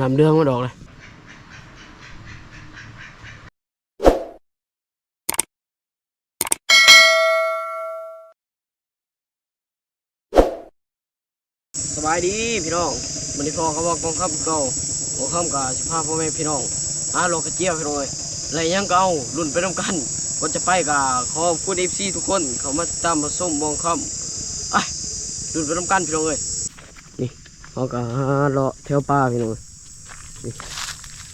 นำเรื่องมาดอกเลยสบายดีพี่น้องมันนี้พอเขาบอกกองทัพเก่าหัวค่ำกับสิพาพ่อแม่พี่น้องหาโลกระเจียวพี่น้องเอ้ยไรยังก็เอารุ่นไปน้ำกันก่อนจะไปกับขอบคุณเอฟซีทุกคนเขามาตามมาส้มมองค่ำไอ้ยรุ่นไปน้ำกันพี่น้องเอ้ย เขาก็หาเลาะแถวป่าพี่น้องเอ้ยนี่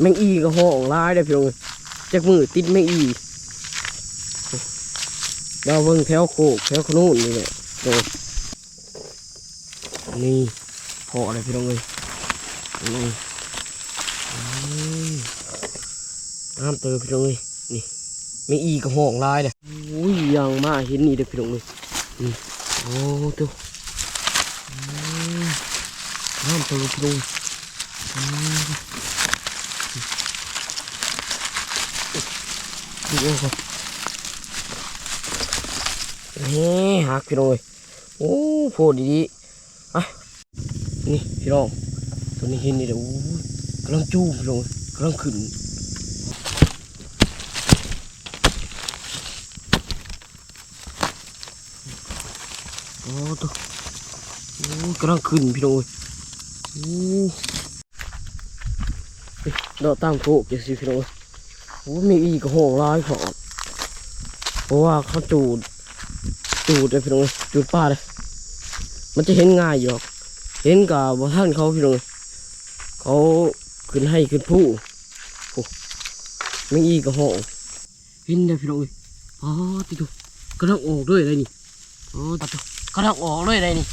แมงอีก็ห้องร้ายได้อพี่น้องจากมือติดแมงอีเราเบิ่งแถวโคกแถวขนุนนี่แหละพี่น้องนี่พอเลยพี่น้องเอ้ยนี่อืมน้ำเตอพี่น้องเอ้ยนี่แมงอีก็ห้องร้ายเลยอุ้ยยังมาเห็นนี่เด้อพี่น้องเอ้ยนี่โอ้ตัวอืม น้ำเตอพี่น้องดูเอาครับนี่หักพี่น้องเอ้ยโอ้โพดดีๆอะนี่พี่น้องตัวนี้เห็นนี่เด้อโอ้ยกำลังจูบพี่น้องเอ้ยกำลังขึ้นโอ้ตัวโอ้กำลังขึ้นพี่น้อง ดอกตามโคกจะสิพี่น้องเอ้ยโอ้มีอีกกระห้องร้ายพอเพราะว่าเขาจูด จูดเลยพี่น้องเอ้ยจูดป้าเลย มันจะเห็นง่ายอยู่หรอกเห็นกับบท่านเขาพี่น้องเอ้ยเขาขึ้นให้ขึ้นผู้โอ้มีอีกห้องเห็นเลยพี่น้องอ้ยอ๋อติดดูกำลังออกด้วยเลยนี่อ๋อติดดูกำลังออกเลยได้นี่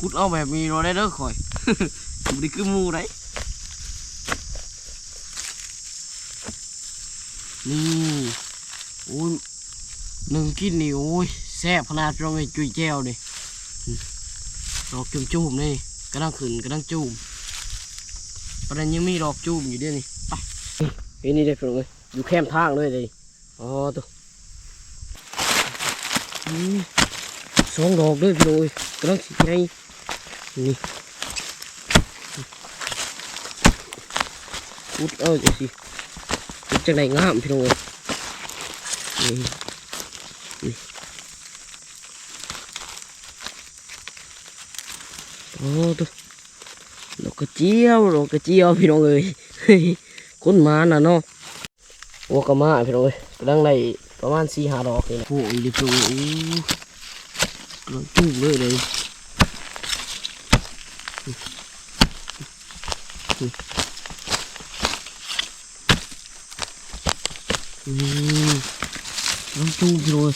กุดเอาแบบมีรอได้เด้อคอยมันได้คือหมูได้นี่โอ้ยหนึ่งกินนี่โอ้ยแซ่บขนาดเราไงจุยแจ้วนี่ดอกจุ่มจุ่มๆนี่กำลังขึ้นกำลังจุ่มประเด็นยังมีดอกจุ่มอยู่ด้วยนี่ไปเฮ้ยนี่ได้เพื่อนเลยอยู่แคมทางเลยเลยอ๋อตัวอืมสองดอกด้วยพี่น้อยกำลังสิไง นี่อุดเอาจะสิอุดจากไหนงามพี่น้อยนี่โอ้ตัวดอกกระเจียวดอกกระเจียวพี่น้องเอ้ยคนมาน่ะเนาะโอ้กระมาพี่น้องเอ้ยกำลังได้ประมาณสี่ห้าดอกเลยนะโอ้ยดิพี่น้องโอ้กำลังจุ้งเลยเลย อืมกำลังจุ้งพี่น้องเอ้ย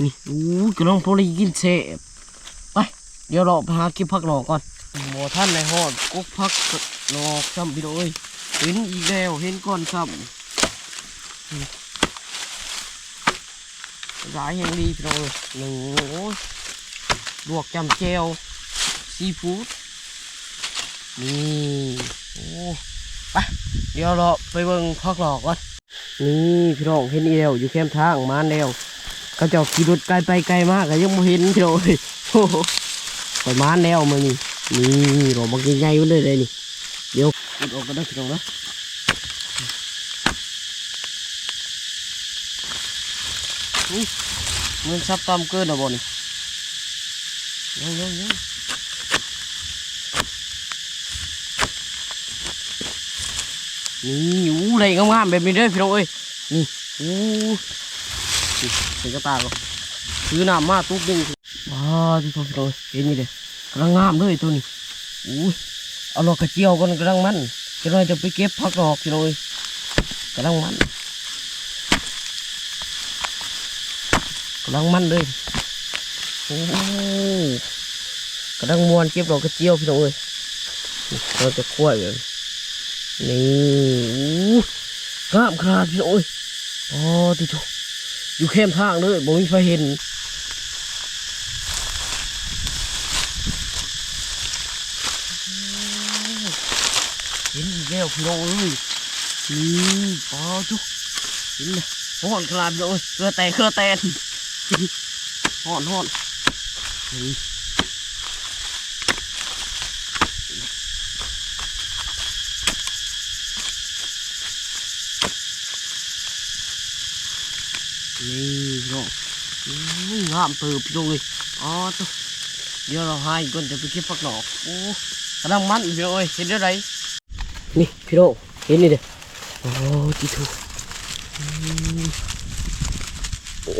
นี่โอ้ยกำลังพอได้กินเสบไป เดี๋ยวเราไปหาเก็บผักหนอกก่อนหมอท่านในหอดกุ๊กผักหนอกซ้ำพี่น้องเอ้ยเห็นอีกแล้วเห็นก่อนซ้ำร้ายยังดีพี่น้องเลยหนึ่งโอ้ยลวกจำเจวซีฟู้ด นี่โอ้ไปเดี๋ยวเราไปเบิ่งพักหลอกก่อนนี่พี่น้องเห็นอีแล้วอยู่แคมป์ทางมาแล้วเขาเจ้าขี่รถไกลไปไกลมากก็ยังไม่เห็นพี่น้องเลยโอ้โหไปมาแล้วมานี่นี่เราบักใหญ่ๆไว้เลยเลยนี่เดี๋ยวกดออกกันได้พี่น้องนะเงินซับตามเกินหรอบ่นี่ยังยังยัง นี่อู้ไรงามๆแบบนี้เด้อพี่น้องเอ้ยนี่อู้นี่ใส่กระตาก็ซื้อน้ำมาตุ๊บหนึงว้าที่พี่น้องเอ้ยเห็นนี่เด้อกำลังงามเลยตัวนี้อู้ยเอาดอกกระเจียวก่อนกำลังมันจะน้อยจะไปเก็บผักดอกพี่น้องเอ้ยกำลังมันกำลังมันเลยโอ้กำลังมวนเก็บดอกกระเจียวพี่น้องเอ้ยเราจะคั่วอยู่ นี่อู้งามขนาดพี่น้องเอ้ยอ๋อติดอยู่เข้มทางเลยบ่มีไฟเห็นเห็นอีกแล้วพี่น้องเอ้ยนี่ปอจุเห็นไหมโอ้โหขนาดเลยเกลือแตกเกลือแตนห่อนห่อนนี่พี่น้อง อื้ามเติบพี่น้องเลยอ๋อตัวเดี๋ยวเราให้ก่อนจะไปเก็บผักหนอกโอ้กำลังมันพี่น้องเอ้ยเห็นได้ไรนี่พี่น้องเห็นนี่เด้อโอ้จีทูอืม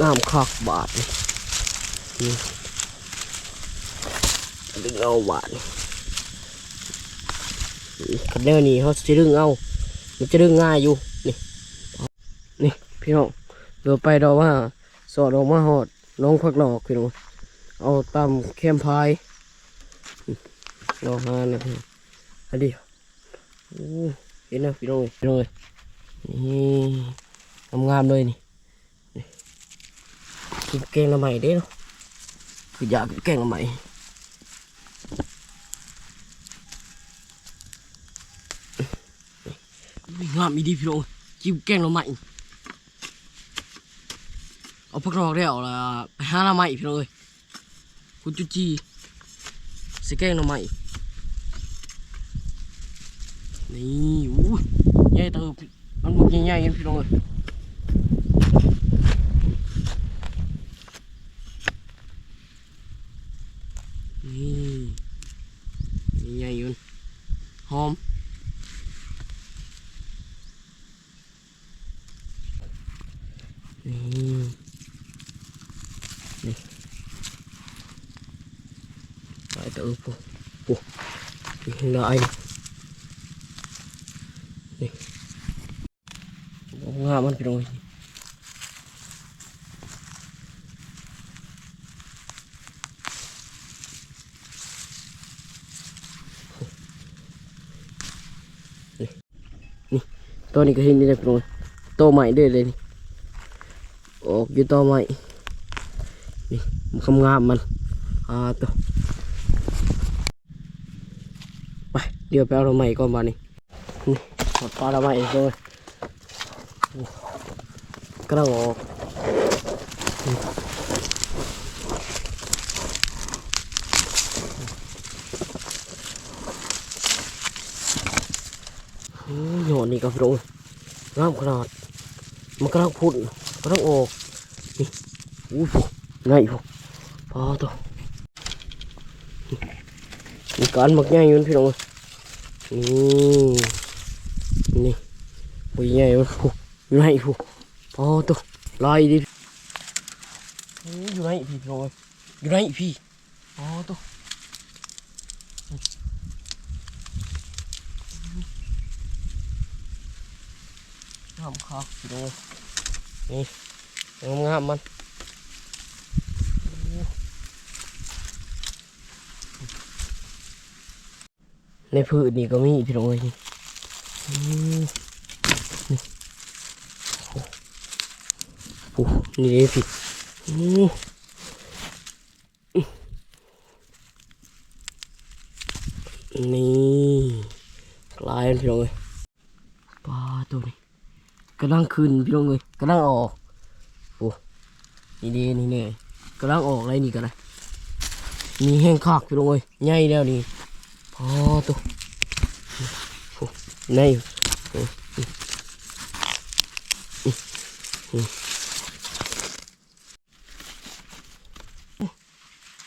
งามคักบาทนี่นี่ดึงเอาบาทนี่นี่คันแนวนี้เขาจะดึงเอามันจะดึงง่ายอยู่นี่นี่พี่น้องเดี๋ยวไปเราว่าสอดออกมาหอด น้องพักหลอกพี่น้องเอาตามแคมพายรอหานะพี่อันเดียวโอ้เห็นนะพี่น้องเอ้ยพี่น้องเอ้ยนี่งามๆเลยนี่กินแกงละใหม่เด้เนาะคืออยากกินแกงละใหม่งามอีดีพี่น้องกินแกงละใหม่ เอาพักรอกได้เอาละไปหาละใหม่พี่น้องเอ้ยคุณจุจีสแกงหน่อไม้นี่อู้ยใหญ่เติบมันบุกใหญ่ๆกันพี่น้องเอ้ยนี่ใหญ่ๆอยุ่นหอม Hinaay. Ni. Oo nga man, pero นี่นี่ตัวนี้ก็เห็นนี่แหละพี่น้องโตใหม่ด้อเลยนี่ออกอยู่โตใหม่นี่คำงามมันอ่าตัว ไป เดี๋ยวไปเอาเราใหม่ก่อนมานี่นี่หมดปลาเราใหม่เลยโอ้กำลังออกนี่โอ้ยหยอดนี่กับพี่น้องงามขนาดมันกำลังพุ่นกำลังออกนี่อู้หูไงพวกพอตัวมีการหมักง่ายอยู่นพี่น้อง นี่นี่ปุยง่ายมันผูอยู่ไหนผูพอตัวลอยดิอยู่ไหนพี่รองอยู่ไหนพี่พอตัวงามคักพี่น้องนี่งามมัน ในพืชนี่ก็มีพี่น้องเอ้ยทีนี่โอ้นี่เลยพี่นี่กลายพี่น้องเอ้ยปลาตัวนี้กำลังขึ้นพี่น้องเอ้ยกำลังออกโอ้นี่ดีนี่เนี่ยกำลังออกอะไรนี่กันนะมีแห้งคักพี่น้องเอ้ยใหญ่แล้วนี่ พอตัวนี่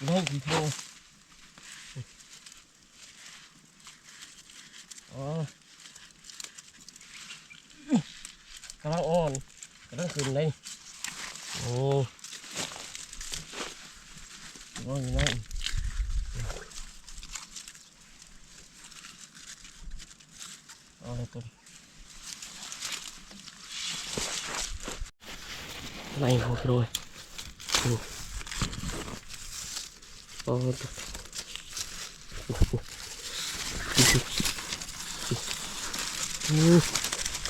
นี่กี่เท่าอ๋อกำลังอ่อนกำลังขึ้นเลยโอ้ยอยู่นั่น เอาเลยตัวไหนหัวกระโดยดูโอ้ตัวโอ้โหดูสิ อือ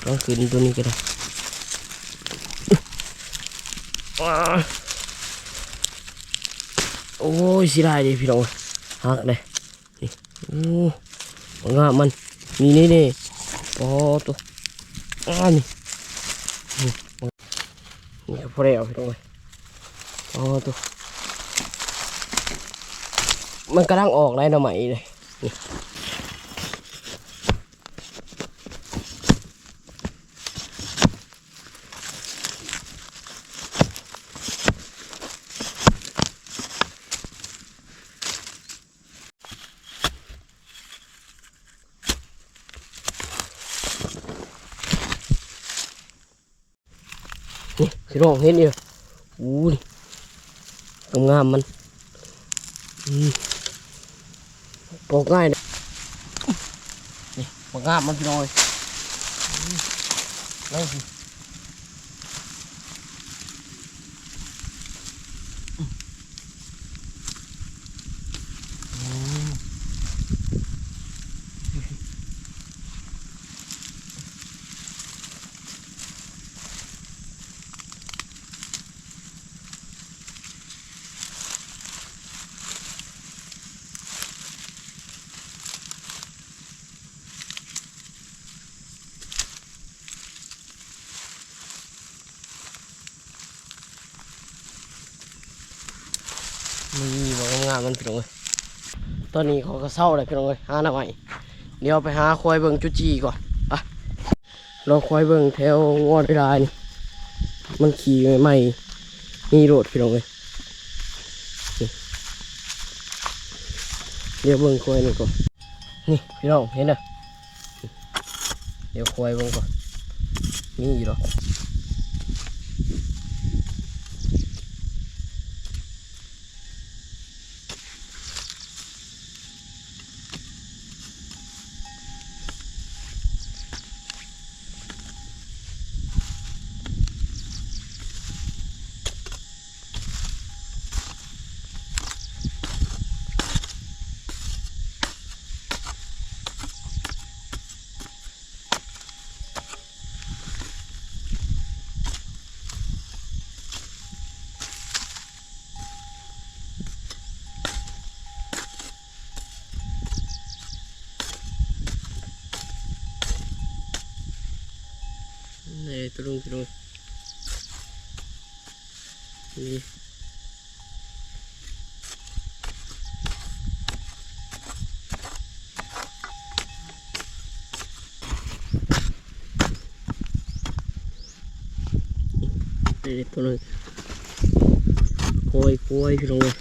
ลองขึ้นตัวนี้ก็ได้โอ้ยสิได้ดิพี่น้องหักเลยนี่โอ้งามมันนี่นี่นี่โอ้ตัวอ่านี่นี่นี่พอแล้วพี่น้องเอ้ยโอ้ตัวมันกำลังออกได้หน่อไหมเลยนี่นี่ สิร้องเห็นอยู่อู้นี่งามๆมันอืมปอกง่ายเลยนี่ปอกงามมันพี่น้อยอืมนี่สิอืมนี่ปอกงา มันพี่น้อยตอนนี้เขาก็เศร้าเลยพี่น้อยหาหน่อไม้เดี๋ยวไปหาควายเบิ่งจุจีก่อนไปเราควายเบิ่งแถวงอดเวลานี่มันขี่ใหม่ๆนี่โรดพี่น้องเลยเดี๋ยวเบิ่งควายนี่ก่อนนี่พี่น้องเห็นนะเดี๋ยวควายเบิ่งก่อนนี่อยู่หรอก นี่ตัวลุงตัวลุงนี่ นี่ตัวนึงโอยโอยพี่ลุงเลย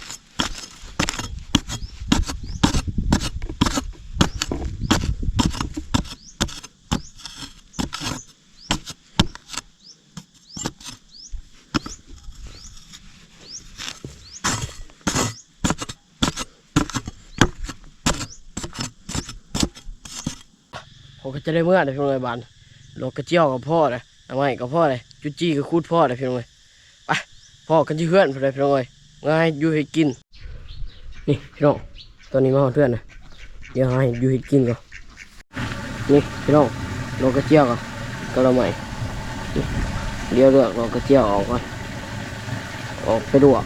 ผมก็จะได้เมื่อเลยพี่ลุงเลยบานโลกกระเจียวกับพ่อเลยทำไมกับพ่อเลย จุจี้ก็คูดพ่อเลยพี่น้องเลยไปพ่อกันที่เพื่อนพี่เลยพี่น้องเลยง่ายอยู่ให้กิน นี่พี่น้องตอนนี้มาหาเพื่อนนะเดี๋ยวให้อยู่ให้กินก่อนนี่พี่น้องโลกกระเจียวก่อนกระใหม่เดี๋ยวเลือกโลกกระเจียวออกก่อนออกไปลวก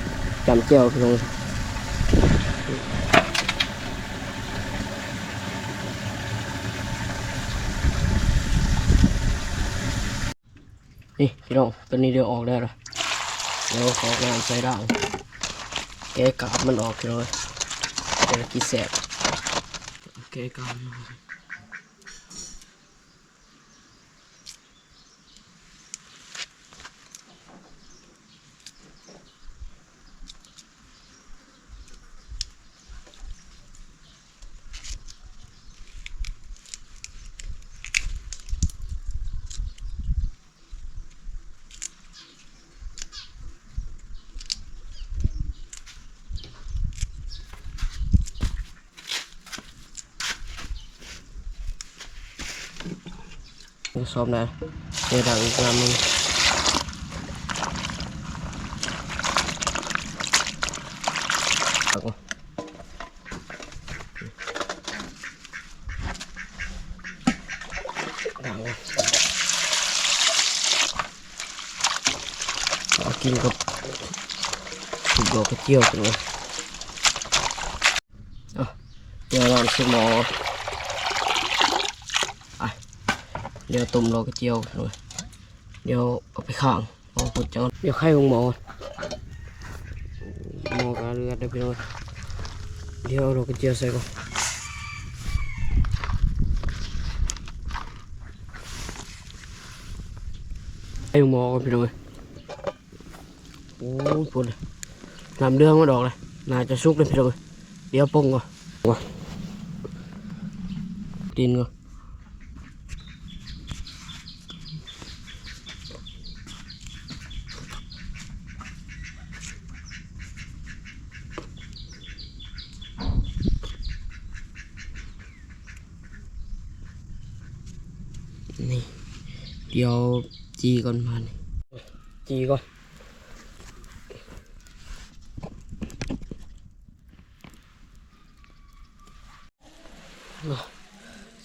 จำเจียวพี่น้อง นี่พี่น้องตัวนี้เดี๋ยวออกได้แล้วเดี๋ยวของานใส่ด่างแกกาบมันออกพี่น้องแกกี่แสบแกกาบ xôm đây chưa đặng làm luôn Kim cục Kim cái chiều cũng rồi Giờ làm xe mò เดี๋ยวต้มรอกระเจียวหน่อยเดี๋ยวเอาไปข้างเอาปุดจังเดี๋ยวไข่ของหมอหมอกระเลือดได้พี่น้องเดี๋ยวเราก็เจียวใส่ก่อนไอ้หมอก่อนพี่น้องเอ้ยโอ้ยปวดเลยน้ำเดืองมาดอกเลยน่าจะสุกเลยพี่น้องเอ้ยเดี๋ยวปรุงก่อนก่อนดินก่อนนี่เดี๋ยวจีก่อนมานี่จีก่อน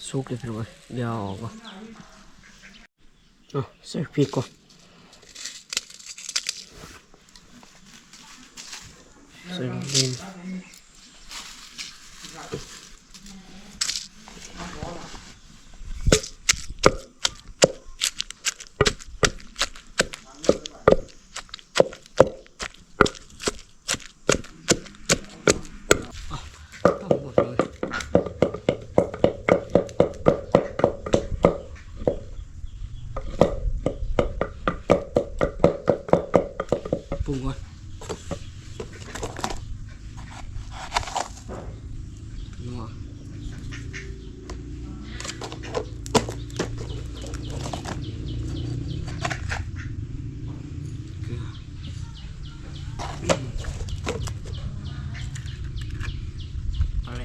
สุกเลยพี่น้องเอ้ยเดี๋ยวเอาออกก่อนเอาใส่พริกก่อนใส่ดินเอาหมดเลยปรุงก่อนนัวเกลืออะไร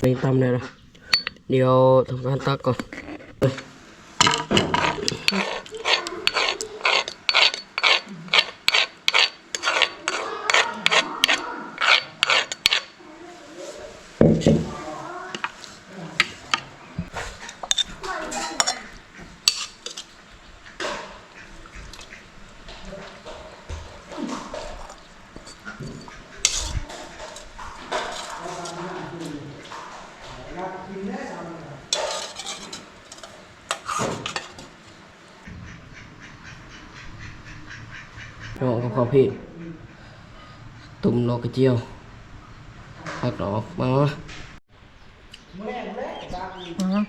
ทำนี่ทำเลยนะ เดี๋ยวทำการตักก่อนน้องกับข้าวพี่ตุ่มนอกกระเจียวหักดอกมามาอืม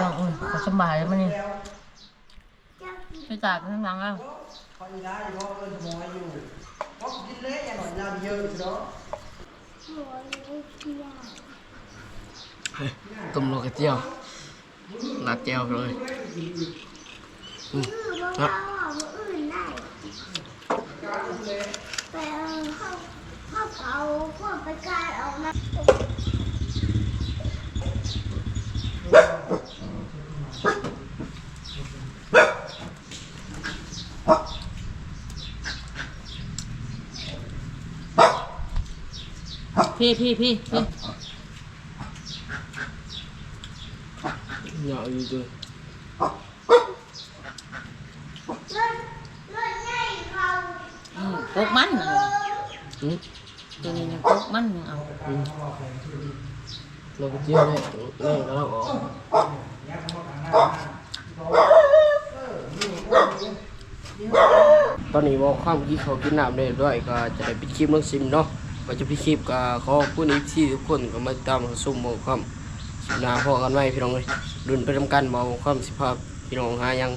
ลองอุ่นขอสบายแล้วมันนี่ไปจากข้างหลังแล้วตุ่มนอกกระเจียวหนักแจวเลยอืมนะ ไปเอาเข้าเข้าเอาพวกไปการออกมาพี่พี่พี่พี่เหยาอยู่ด้วย รถรถใหญ่เขา อืม กกมันน่ะอืมตัวนี้เนี่ยกกมันเอาอืมนอกกระเจียวเนี่ยนี่กำลังออกตอนนี้บอกความกี้เขากินน้ำได้ด้วยก็จะได้ปิดคลิปน้องซิมเนาะก็จะปิดคลิปก็ขอขอบคุณอีกที่ทุกคนก็มาติดตามมาซุ่มบอกความคลิปหน้าพอกันไว้พี่น้องเลยดุนไปทำกันบอกความสิภาพพี่น้องหายัง